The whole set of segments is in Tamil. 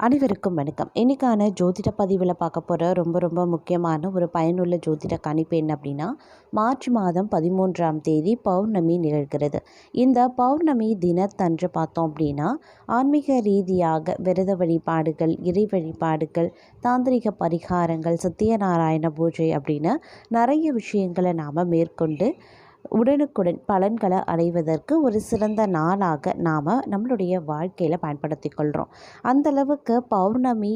அனைவருக்கும் வணக்கம். இன்றைக்கான ஜோதிட பதிவில் பார்க்க போகிற ரொம்ப ரொம்ப முக்கியமான ஒரு பயனுள்ள ஜோதிட கணிப்பு என்ன அப்படின்னா மார்ச் மாதம் பதிமூன்றாம் தேதி பௌர்ணமி நிகழ்கிறது. இந்த பௌர்ணமி தினத்தன்று பார்த்தோம் அப்படின்னா ஆன்மீக ரீதியாக விரத வழிபாடுகள் இறை வழிபாடுகள் தாந்திரிக பரிகாரங்கள் சத்யநாராயண பூஜை அப்படின்னு நிறைய விஷயங்களை நாம் மேற்கொண்டு உடனுக்குடன் பலன்களை அடைவதற்கு ஒரு சிறந்த நாளாக நாம் நம்மளுடைய வாழ்க்கையில் பயன்படுத்தி கொள்கிறோம் அந்தளவுக்கு பௌர்ணமி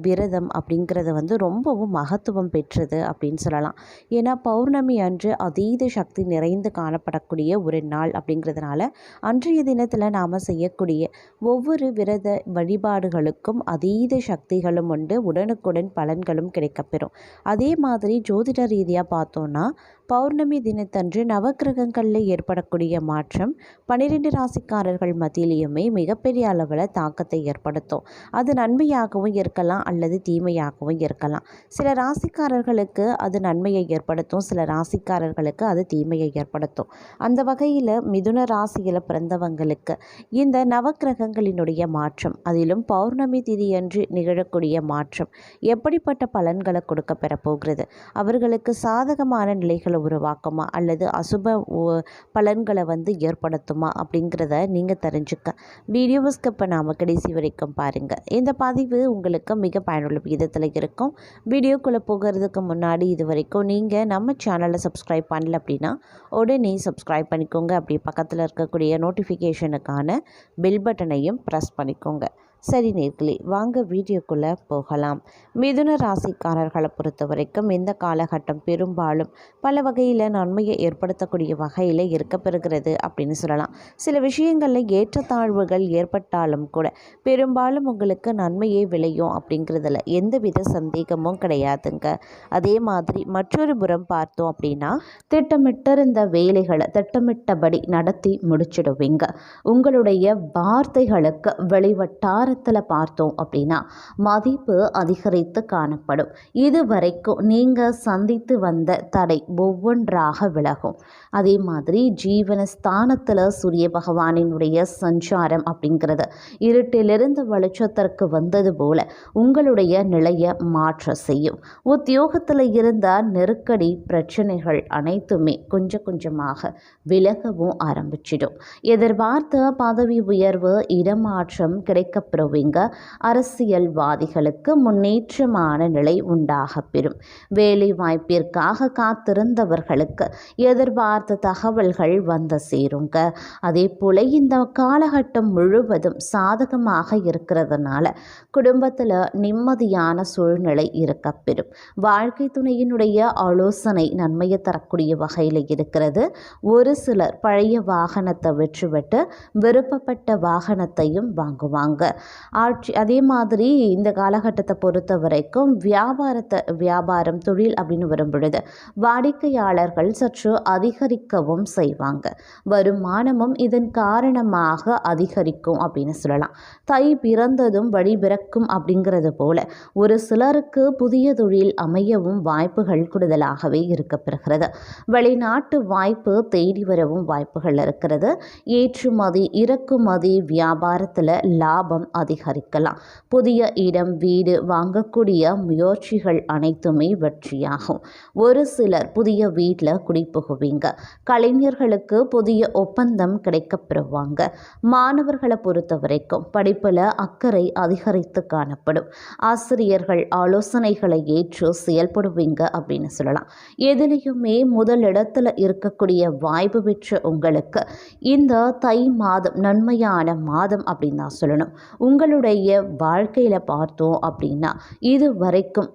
விரதம் அப்படிங்கிறது வந்து ரொம்பவும் மகத்துவம் பெற்றது அப்படின்னு சொல்லலாம். ஏன்னா பௌர்ணமி அன்று அதீத சக்தி நிறைந்து காணப்படக்கூடிய ஒரு நாள் அப்படிங்கிறதுனால அன்றைய தினத்தில் நாம் செய்யக்கூடிய ஒவ்வொரு விரத வழிபாடுகளுக்கும் அதீத சக்திகளும் உண்டு உடனுக்குடன் பலன்களும் கிடைக்கப்பெறும். அதே மாதிரி ஜோதிட ரீதியாக பார்த்தோன்னா பௌர்ணமி தினத்தன்று நவக்கிரகங்களில் ஏற்படக்கூடிய மாற்றம் பன்னிரெண்டு ராசிக்காரர்கள் மத்தியிலையுமே மிகப்பெரிய அளவில் தாக்கத்தை ஏற்படுத்தும். அது நன்மையாகவும் இருக்கலாம் அல்லது தீமையாகவும் இருக்கலாம். சில ராசிக்காரர்களுக்கு அது நன்மையை ஏற்படுத்தும் சில ராசிக்காரர்களுக்கு அது தீமையை ஏற்படுத்தும். அந்த வகையில் மிதுன ராசியில் பிறந்தவங்களுக்கு இந்த நவக்கிரகங்களினுடைய மாற்றம் அதிலும் பௌர்ணமி திதியன்று நிகழக்கூடிய மாற்றம் எப்படிப்பட்ட பலன்களை கொடுக்க பெறப்போகிறது அவர்களுக்கு சாதகமான நிலைகளை உருவாக்குமா? அல்லது அசுப பலன்களை வந்து ஏற்படுத்துமா? அப்படிங்கிறத நீங்கள் தெரிஞ்சுக்க. வீடியோவை ஸ்கிப் நாம் கடைசி வரைக்கும் பாருங்கள் இந்த பதிவு உங்களுக்கு மிக பயனுள்ள விதத்தில் இருக்கும். வீடியோக்குள்ளே போகிறதுக்கு முன்னாடி இது வரைக்கும் நீங்கள் நம்ம சேனலை சப்ஸ்கிரைப் பண்ணல அப்படின்னா உடனே சப்ஸ்கிரைப் பண்ணிக்கோங்க. அப்படி பக்கத்தில் இருக்கக்கூடிய நோட்டிஃபிகேஷனுக்கான பெல் பட்டனையும் ப்ரெஸ் பண்ணிக்கோங்க. சரி நேர்களே வாங்க வீடியோக்குள்ளே போகலாம். மிதுன ராசிக்காரர்களை பொறுத்த வரைக்கும் இந்த காலகட்டம் பெரும்பாலும் பல வகையில் நன்மையை ஏற்படுத்தக்கூடிய வகையில் இருக்கப்பெறுகிறது அப்படின்னு சொல்லலாம். சில விஷயங்களில் ஏற்றத்தாழ்வுகள் ஏற்பட்டாலும் கூட பெரும்பாலும் உங்களுக்கு நன்மையே விளையும் அப்படிங்கிறதுல எந்தவித சந்தேகமும் கிடையாதுங்க. அதே மாதிரி மற்றொரு புறம் பார்த்தோம் அப்படின்னா திட்டமிட்டிருந்த வேலைகளை திட்டமிட்டபடி நடத்தி முடிச்சிடுவீங்க. உங்களுடைய வார்த்தைகளுக்கு வெளிவட்டார வாரத்தில் பார்த்தோம் அப்படின்னா மதிப்பு அதிகரித்து காணப்படும். இதுவரைக்கும் நீங்கள் சந்தித்து வந்த தடை ஒவ்வொன்றாக விலகும். அதே மாதிரி ஜீவன ஸ்தானத்தில் சூரிய பகவானினுடைய சஞ்சாரம் அப்படிங்கிறது இருட்டிலிருந்து வெளிச்சத்திற்கு வந்தது போல உங்களுடைய நிலையை மாற்ற செய்யும். உத்தியோகத்தில் இருந்த நெருக்கடி பிரச்சனைகள் அனைத்துமே கொஞ்சம் கொஞ்சமாக விலகவும் ஆரம்பிச்சிடும். எதிர்பார்த்த பதவி உயர்வு இடமாற்றம் கிடைக்கப்பெறும் பெறுவீங்க அரசியல்வாதிகளுக்கு முன்னேற்றமான நிலை உண்டாக பெறும். வேலை வாய்ப்பிற்காக காத்திருந்தவர்களுக்கு எதிர்பார்த்த தகவல்கள் வந்து சேருங்க. அதே போல் இந்த காலகட்டம் முழுவதும் சாதகமாக இருக்கிறதுனால குடும்பத்தில் நிம்மதியான சூழ்நிலை இருக்கப்பெறும் வாழ்க்கை துணையினுடைய ஆலோசனை நன்மையை தரக்கூடிய வகையில் இருக்கிறது. ஒரு சிலர் பழைய வாகனத்தை விற்றுவிட்டு விருப்பப்பட்ட வாகனத்தையும் வாங்குவாங்க. ஆட்சி அதே மாதிரி இந்த காலகட்டத்தை பொறுத்த வரைக்கும் வியாபாரத்தை வியாபாரம் தொழில் அப்படின்னு வரும் பொழுது வாடிக்கையாளர்கள் சற்று அதிகரிக்கவும் செய்வாங்க. வருமானமும் இதன் காரணமாக அதிகரிக்கும் அப்படின்னு சொல்லலாம். தை பிறந்ததும் வழி பிறக்கும் அப்படிங்கிறது போல ஒரு சிலருக்கு புதிய தொழில் அமையவும் வாய்ப்புகள் கூடுதலாகவே இருக்கப்பெறுகிறது. வெளிநாட்டு வாய்ப்பு தேடி வரவும் வாய்ப்புகள் இருக்கிறது. ஏற்றுமதி இறக்குமதி வியாபாரத்தில் லாபம் அதிகரிக்கலாம். புதிய இடம் வீடு வாங்கக்கூடிய முயற்சிகள் அனைத்துமே வெற்றியாகும். ஒரு சிலர் புதிய வீட்டில் குடிபுகுவீங்க. கலைஞர்களுக்கு புதிய ஒப்பந்தம் கிடைக்கப்பெறுவாங்க மாணவர்களை பொறுத்த வரைக்கும் படிப்பில் அக்கறை அதிகரித்து காணப்படும். ஆசிரியர்கள் ஆலோசனைகளை ஏற்று செயல்படுவீங்க அப்படின்னு சொல்லலாம். எதிலையுமே முதலிடத்தில் இருக்கக்கூடிய வாய்ப்பு பெற்ற உங்களுக்கு இந்த தை மாதம் நன்மையான மாதம் அப்படின்னு தான் சொல்லணும். உங்களுடைய வாழ்க்கையில் பார்த்தோம் அப்படின்னா இது வரைக்கும்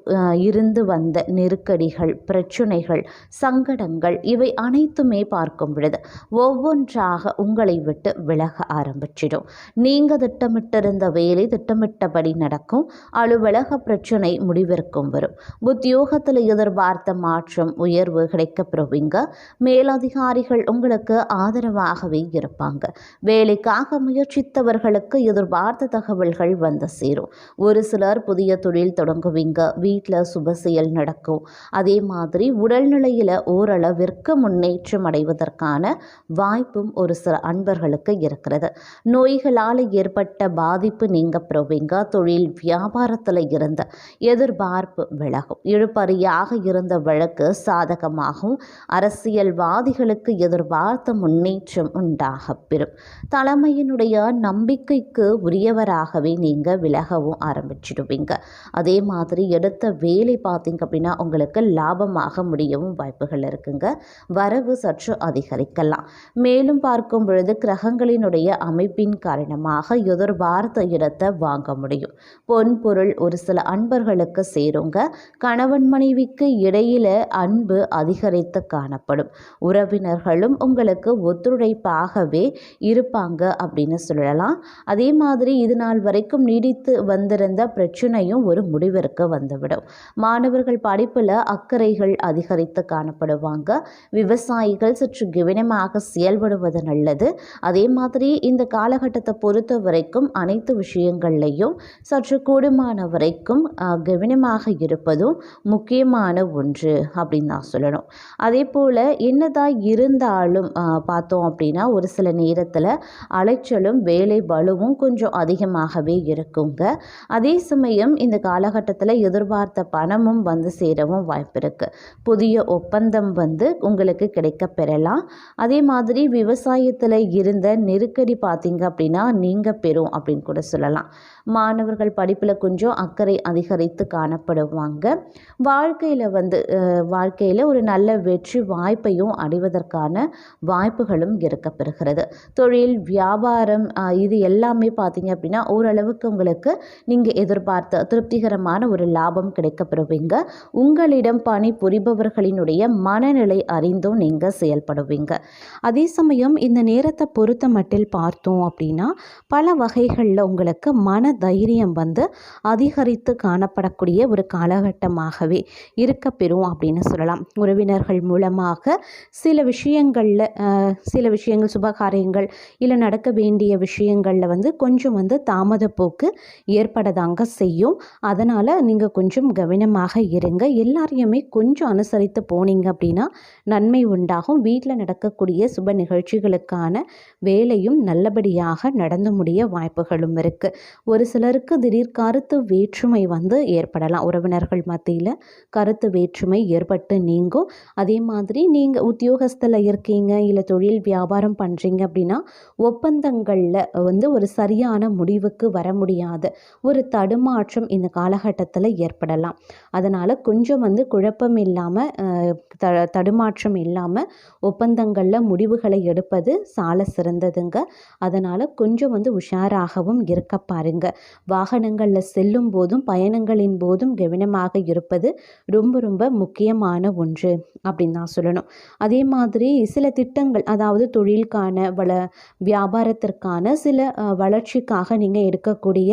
இருந்து வந்த நெருக்கடிகள் பிரச்சனைகள் சங்கடங்கள் இவை அனைத்துமே பார்க்கும் பொழுது ஒவ்வொன்றாக உங்களை விட்டு விலக ஆரம்பிச்சிடும். நீங்கள் திட்டமிட்டிருந்த வேலை திட்டமிட்டபடி நடக்கும். அலுவலக பிரச்சனை முடிவிற்கும் வரும். உத்தியோகத்தில் எதிர்பார்த்த மாற்றம் உயர்வு கிடைக்கப்பெறுவீங்க மேலதிகாரிகள் உங்களுக்கு ஆதரவாகவே இருப்பாங்க. வேலைக்காக முயற்சித்தவர்களுக்கு எதிர்பார்த்த தகவல்கள் வந்து சேரும். ஒரு சிலர் புதிய தொழில் தொடங்குவீங்க வீட்டில் சுப செயல் நடக்கும். அதே மாதிரி உடல்நிலையில் ஓரளவிற்கு முன்னேற்றம் அடைவதற்கான வாய்ப்பும் ஒரு சில அன்பர்களுக்கு இருக்கிறது. நோய்களால் ஏற்பட்ட பாதிப்பு நீங்க பெறுவீங்க தொழில் வியாபாரத்தில் இருந்த எதிர்பார்ப்பு விலகும். இழுப்பறியாக இருந்த வழக்கு சாதகமாகும். அரசியல்வாதிகளுக்கு எதிர்பார்த்த முன்னேற்றம் உண்டாக பெறும். தலைமையினுடைய நம்பிக்கைக்கு உரியவராகவே நீங்கள் விலகவும் ஆரம்பிச்சிடுவீங்க. அதே மாதிரி எடுத்த வேலை பார்த்தீங்க அப்படின்னா உங்களுக்கு லாபமாக முடியவும் வாய்ப்புகள் இருக்குங்க. வரவு சற்று அதிகரிக்கலாம். மேலும் பார்க்கும் பொழுது கிரகங்களினுடைய அமைப்பின் காரணமாக எதிர்பார்த்த இடத்தை வாங்க முடியும். பொன் பொருள் ஒரு சில அன்பர்களுக்கு சேருங்க. கணவன் மனைவிக்கு இடையில அன்பு அதிகரித்து காணப்படும். உறவினர்களும் உங்களுக்கு ஒத்துழைப்பாகவே இருப்பாங்க அப்படின்னு சொல்லலாம். அதே மாதிரி இது நாள் வரைக்கும் நீடித்து வந்திருந்த பிரச்சனையும் ஒரு முடிவிற்கு வந்துவிடும். மாணவர்கள் படிப்பில் அக்கறைகள் அதிகரித்து காணப்படுவாங்க. விவசாயிகள் சற்று கவனமாக செயல்படுவது நல்லது. அதே மாதிரி இந்த காலகட்டத்தை பொறுத்த வரைக்கும் அனைத்து விஷயங்கள்லையும் சற்று கூடுமான வரைக்கும் கவனமாக இருப்பதும் முக்கியமான ஒன்று அப்படின்னு நான் சொல்லணும். அதே போல் என்னதான் இருந்தாலும் பார்த்தோம் அப்படின்னா ஒரு சில நேரத்தில் அலைச்சலும் வேலை பளுவும் கொஞ்சம் அதிகமாகவே இருக்குங்க. அதே சமயம் இந்த காலகட்டத்தில் எதிர்பார்த்த பணமும் வந்து சேரவும் வாய்ப்பு இருக்குது புதிய ஒப்பந்தம் வந்து உங்களுக்கு கிடைக்க பெறலாம். அதே மாதிரி விவசாயத்தில் இருந்த நெருக்கடி பார்த்தீங்க அப்படின்னா நீங்கள் பெறும் அப்படின்னு கூட சொல்லலாம். மாணவர்கள் படிப்பில் கொஞ்சம் அக்கறை அதிகரித்து காணப்படுவாங்க. வாழ்க்கையில் வந்து வாழ்க்கையில் ஒரு நல்ல வெற்றி வாய்ப்பையும் அடைவதற்கான வாய்ப்புகளும் இருக்கப்பெறுகிறது. தொழில் வியாபாரம் இது எல்லாமே பார்த்தீங்க அப்படின்னா ஓரளவுக்கு உங்களுக்கு நீங்கள் எதிர்பார்த்த திருப்திகரமான ஒரு லாபம் கிடைக்கப்பெறுவீங்க. உங்களிடம் பணி புரிபவர்களினுடைய மனநிலை அறிந்தும் நீங்கள் செயல்படுவீங்க. அதே சமயம் இந்த நேரத்தை பொறுத்த மட்டில் பார்த்தோம் அப்படின்னா பல வகைகளில் உங்களுக்கு மன தைரியம் வந்து அதிகரித்து காணப்படக்கூடிய ஒரு காலகட்டமாகவே இருக்கப்பெறும் அப்படின்னு சொல்லலாம். உறவினர்கள் மூலமாக சில விஷயங்களில் சில விஷயங்கள் சுபகாரியங்கள் இல்லை நடக்க வேண்டிய விஷயங்களில் வந்து கொஞ்சம் வந்து தாமத போக்கு ஏற்படதாங்க செய்யும். அதனால் நீங்கள் கொஞ்சம் கவனமாக இருங்க. எல்லாரையுமே கொஞ்சம் அனுசரித்து போனீங்க அப்படின்னா நன்மை உண்டாகும். வீட்டில் நடக்கக்கூடிய சுப நிகழ்ச்சிகளுக்கான வேலையும் நல்லபடியாக நடந்து முடிய வாய்ப்புகளும் இருக்குது ஒரு சிலருக்கு திடீர் கருத்து வேற்றுமை வந்து ஏற்படலாம். உறவினர்கள் மத்தியில் கருத்து வேற்றுமை ஏற்பட்டு நீங்கும். அதே மாதிரி நீங்கள் உத்தியோகஸ்தில் இருக்கீங்க இல்லை தொழில் வியாபாரம் பண்ணுறீங்க அப்படின்னா ஒப்பந்தங்களில் வந்து ஒரு சரியான முடிவுக்கு வர முடியாத. ஒரு தடுமாற்றம் இந்த காலகட்டத்தில் ஏற்படலாம். அதனால் கொஞ்சம் வந்து குழப்பம் இல்லாமல் த தடுமாற்றம் இல்லாமல் ஒப்பந்தங்களில் முடிவுகளை எடுப்பது சால சிறந்ததுங்க. அதனால் கொஞ்சம் வந்து உஷாராகவும் இருக்க பாருங்க. வாகனங்களில் செல்லும் போதும் பயணங்களின் போதும் கவனமாக இருப்பது ரொம்ப ரொம்ப முக்கியமான ஒன்று அப்படின்னு தான் சொல்லணும். அதே மாதிரி சில திட்டங்கள் அதாவது தொழிலுக்கான வள வியாபாரத்திற்கான சில வளர்ச்சிக்காக நீங்கள் எடுக்கக்கூடிய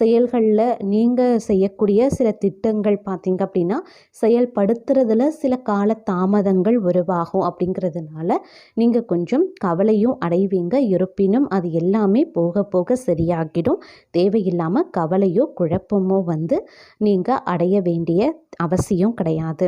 செயல்களில் நீங்கள் செய்யக்கூடிய சில திட்டங்கள் பார்த்தீங்க அப்படின்னா செயல்படுத்துறதுல சில கால தாமதங்கள் உருவாகும் அப்படிங்கிறதுனால நீங்கள் கொஞ்சம் கவலையும் அடைவீங்க. இருப்பினும் அது எல்லாமே போக போக சரியாகிடும். தேவை தேவையில்லாமல் கவலையோ குழப்பமோ வந்து நீங்கள் அடைய வேண்டிய அவசியம் கிடையாது.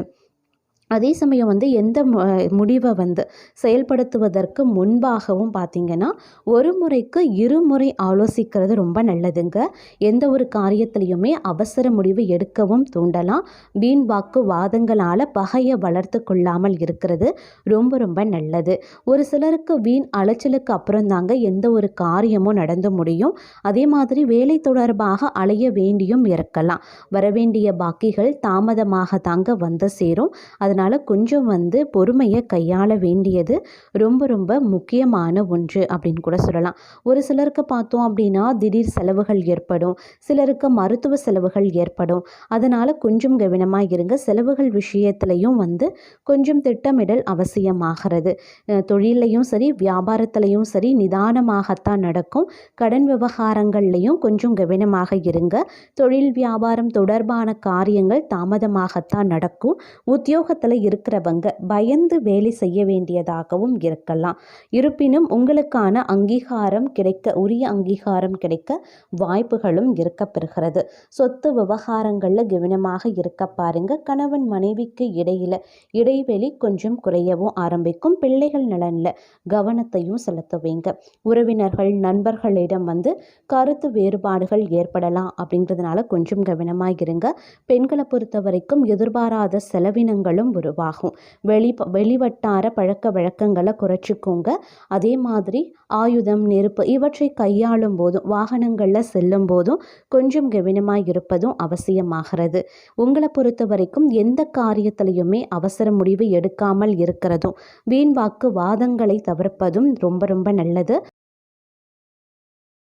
அதே சமயம் வந்து எந்த மு- முடிவை வந்து செயல்படுத்துவதற்கு முன்பாகவும் பார்த்தீங்கன்னா ஒரு முறைக்கு இருமுறை ஆலோசிக்கிறது ரொம்ப நல்லதுங்க. எந்த ஒரு காரியத்திலையுமே அவசர முடிவு எடுக்கவும் தூண்டலாம். வீண் வாக்கு வாதங்களால் பகையை வளர்த்து கொள்ளாமல் இருக்கிறது ரொம்ப ரொம்ப நல்லது. ஒரு சிலருக்கு வீண் அலைச்சலுக்கு அப்புறம் தாங்க எந்த ஒரு காரியமும் நடந்து முடியும். அதே மாதிரி வேலை தொடர்பாக அலைய வேண்டியும் இருக்கலாம். வரவேண்டிய பாக்கிகள் தாமதமாக தாங்க வந்து சேரும். அதனால் கொஞ்சம் வந்து பொறுமையை கையாள வேண்டியது ரொம்ப ரொம்ப முக்கியமான ஒன்று அப்படின்னு கூட சொல்லலாம். ஒரு சிலருக்கு பார்த்தோம் அப்படின்னா திடீர் செலவுகள் ஏற்படும். சிலருக்கு மருத்துவ செலவுகள் ஏற்படும். அதனால் கொஞ்சம் கவனமாக இருங்க. செலவுகள் விஷயத்துலையும் வந்து கொஞ்சம் திட்டமிடல் அவசியமாகிறது. தொழிலையும் சரி வியாபாரத்துலையும் சரி நிதானமாகத்தான் நடக்கும். கடன் விவகாரங்கள்லையும் கொஞ்சம் கவனமாக இருங்க. தொழில் வியாபாரம் தொடர்பான காரியங்கள் தாமதமாகத்தான் நடக்கும். உத்தியோகத்தில் இடத்துல இருக்கிறவங்க பயந்து வேலை செய்ய வேண்டியதாகவும் இருக்கலாம். இருப்பினும் உங்களுக்கான அங்கீகாரம் கிடைக்க உரிய அங்கீகாரம் கிடைக்க வாய்ப்புகளும் இருக்க பெறுகிறது சொத்து விவகாரங்களில் கவனமாக இருக்க பாருங்க. கணவன் மனைவிக்கு இடையில இடைவெளி கொஞ்சம் குறையவும் ஆரம்பிக்கும். பிள்ளைகள் நலனில் கவனத்தையும் செலுத்துவீங்க. உறவினர்கள் நண்பர்களிடம் வந்து கருத்து வேறுபாடுகள் ஏற்படலாம் அப்படிங்கிறதுனால கொஞ்சம் கவனமாக இருங்க. பெண்களை பொறுத்த வரைக்கும் எதிர்பாராத செலவினங்களும் உருவாகும். வெளி வெளிவட்டார பழக்க வழக்கங்களை குறைச்சிக்கோங்க. அதே மாதிரி ஆயுதம் நெருப்பு இவற்றை கையாளும் போதும் வாகனங்களில் செல்லும் போதும் கொஞ்சம் கவனமாக இருப்பதும் அவசியமாகிறது. உங்களை பொறுத்த வரைக்கும் எந்த காரியத்திலையுமே அவசர முடிவு எடுக்காமல் இருக்கிறதும் வீண் வாக்கு வாதங்களை தவிர்ப்பதும் ரொம்ப ரொம்ப நல்லது.